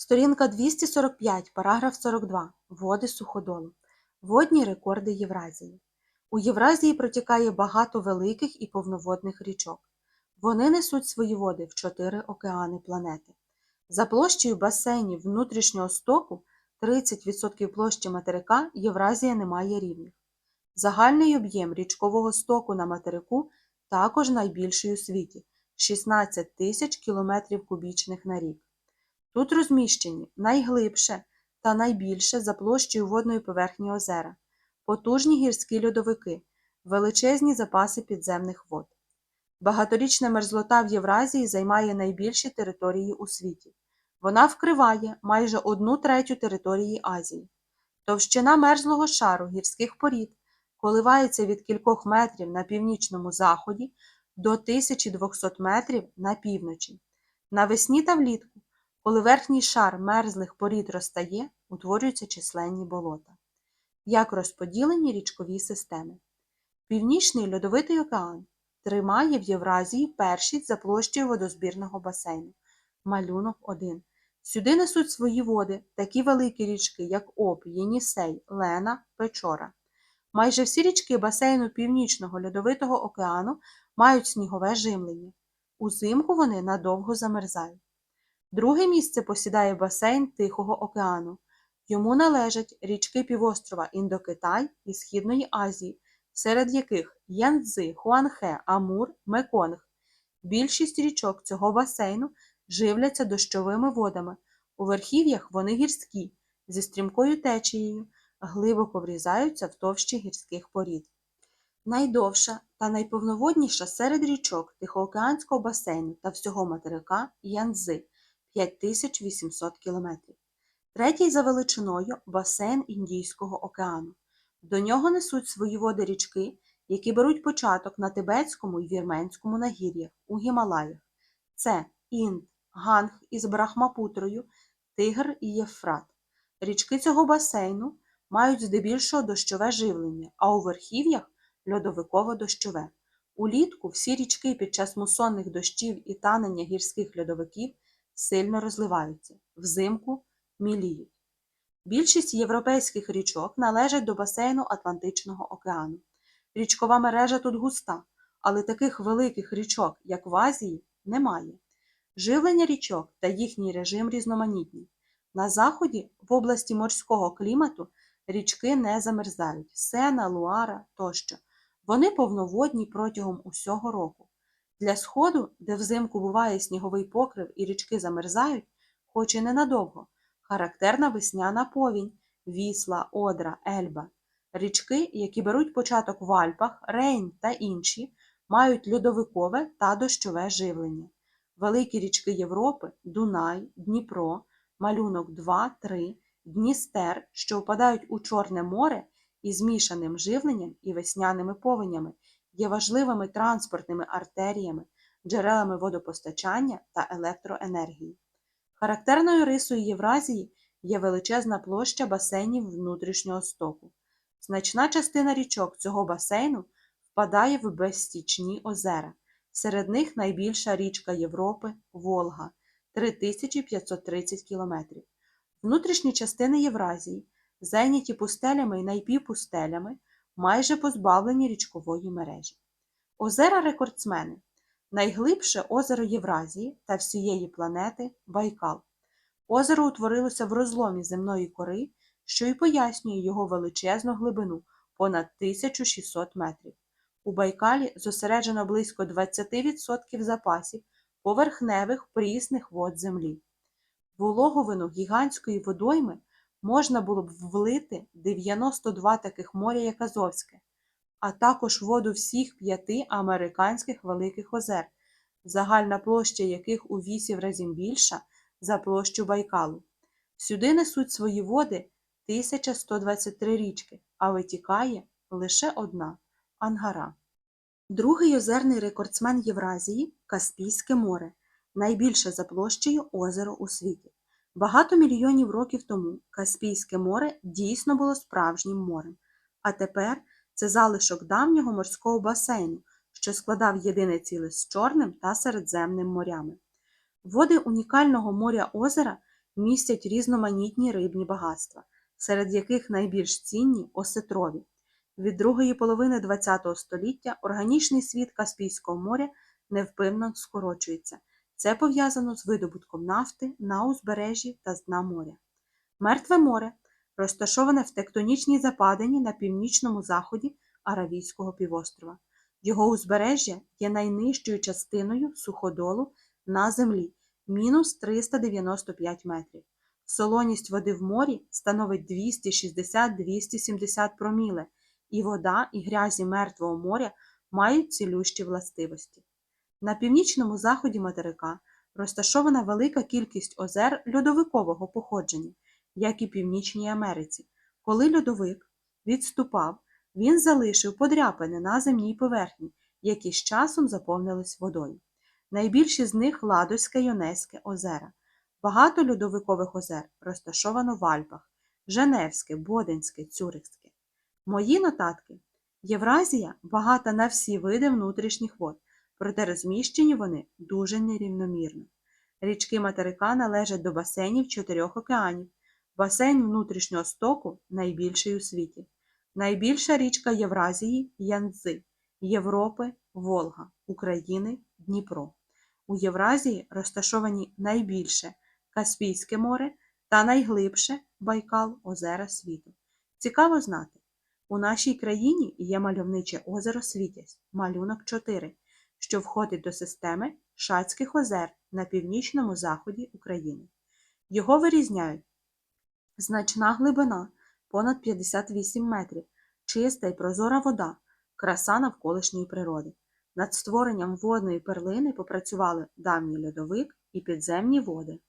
Сторінка 245, параграф 42. Води суходолу. Водні рекорди Євразії. У Євразії протікає багато великих і повноводних річок. Вони несуть свої води в чотири океани планети. За площею басейнів внутрішнього стоку 30% площі материка Євразія не має рівних. Загальний об'єм річкового стоку на материку також найбільший у світі 16 тисяч кілометрів кубічних на рік. Тут розміщені найглибше та найбільше за площею водної поверхні озера, потужні гірські льодовики, величезні запаси підземних вод. Багаторічна мерзлота в Євразії займає найбільші території у світі. Вона вкриває майже одну третю території Азії. Товщина мерзлого шару гірських порід коливається від кількох метрів на північному заході до 1200 метрів на півночі. Навесні та влітку коли верхній шар мерзлих порід розтає, утворюються численні болота. Як розподілені річкові системи. Північний льодовитий океан тримає в Євразії першість за площею водозбірного басейну. Малюнок 1. Сюди несуть свої води такі великі річки, як Обь, Єнісей, Лена, Печора. Майже всі річки басейну Північного льодовитого океану мають снігове жимлення. Узимку вони надовго замерзають. Друге місце посідає басейн Тихого океану. Йому належать річки півострова Індокитай і Східної Азії, серед яких Янцзи, Хуанхе, Амур, Меконг. Більшість річок цього басейну живляться дощовими водами. У верхів'ях вони гірські, зі стрімкою течією, глибоко врізаються в товщі гірських порід. Найдовша та найповноводніша серед річок Тихоокеанського басейну та всього материка Янцзи – 5800 км. Третій за величиною басейн Індійського океану. До нього несуть свої води річки, які беруть початок на Тибетському і Вірменському нагір'ях у Гімалаях. Це Інд, Ганг із Брахмапутрою, Тигр і Єфрат. Річки цього басейну мають здебільшого дощове живлення, а у верхів'ях льодовиково-дощове. Улітку всі річки під час мусонних дощів і танення гірських льодовиків сильно розливаються, взимку міліють. Більшість європейських річок належать до басейну Атлантичного океану. Річкова мережа тут густа, але таких великих річок, як в Азії, немає. Живлення річок та їхній режим різноманітні. На заході, в області морського клімату, річки не замерзають Сена, Луара тощо. Вони повноводні протягом усього року. Для сходу, де взимку буває сніговий покрив і річки замерзають, хоч і ненадовго, характерна весняна повінь Вісла, Одра, Ельба. Річки, які беруть початок в Альпах, Рейн та інші, мають льодовикове та дощове живлення. Великі річки Європи Дунай, Дніпро, малюнок 2, 3, Дністер, що впадають у Чорне море із змішаним живленням і весняними повенями, є важливими транспортними артеріями, джерелами водопостачання та електроенергії. Характерною рисою Євразії є величезна площа басейнів внутрішнього стоку. Значна частина річок цього басейну впадає в безстічні озера. Серед них найбільша річка Європи Волга 3530 км. Внутрішні частини Євразії, зайняті пустелями і найпівпустелями, майже позбавлені річкової мережі. Озера рекордсмени найглибше озеро Євразії та всієї планети Байкал. Озеро утворилося в розломі земної кори, що й пояснює його величезну глибину понад 1600 метрів. У Байкалі зосереджено близько 20% запасів поверхневих прісних вод землі. Вологовину гігантської водойми можна було б влити 92 таких моря, як Азовське, а також воду всіх п'яти американських великих озер, загальна площа яких у вісім разів більша за площу Байкалу. Сюди несуть свої води 1123 річки, а витікає лише одна Ангара. Другий озерний рекордсмен Євразії Каспійське море, найбільше за площею озеро у світі. Багато мільйонів років тому Каспійське море дійсно було справжнім морем, а тепер це залишок давнього морського басейну, що складав єдине ціле з Чорним та Середземним морями. Води унікального моря озера містять різноманітні рибні багатства, серед яких найбільш цінні осетрові. Від другої половини ХХ століття органічний світ Каспійського моря невпинно скорочується. Це пов'язано з видобутком нафти на узбережжі та з дна моря. Мертве море розташоване в тектонічній западині на північному заході Аравійського півострова. Його узбережжя є найнижчою частиною суходолу на землі мінус 395 метрів. Солоність води в морі становить 260-270 проміле, і вода і грязі Мертвого моря мають цілющі властивості. На північному заході материка розташована велика кількість озер льодовикового походження, як і Північній Америці. Коли льодовик відступав, він залишив подряпини на земній поверхні, які з часом заповнились водою. Найбільші з них Ладозьке й озера. Багато льодовикових озер розташовано в Альпах Женевське, Боденське, Цюрихське. Мої нотатки. Євразія багата на всі види внутрішніх вод, проте розміщені вони дуже нерівномірно. Річки материка належать до басейнів чотирьох океанів. Басейн внутрішнього стоку найбільший у світі. Найбільша річка Євразії Янцзи, Європи Волга, України Дніпро. У Євразії розташовані найбільше Каспійське море та найглибше Байкал озера світу. Цікаво знати, у нашій країні є мальовниче озеро Світязь, малюнок 4, що входить до системи Шацьких озер на північному заході України. Його вирізняють значна глибина понад 58 метрів, чиста й прозора вода, краса навколишньої природи. Над створенням водної перлини попрацювали давній льодовик і підземні води.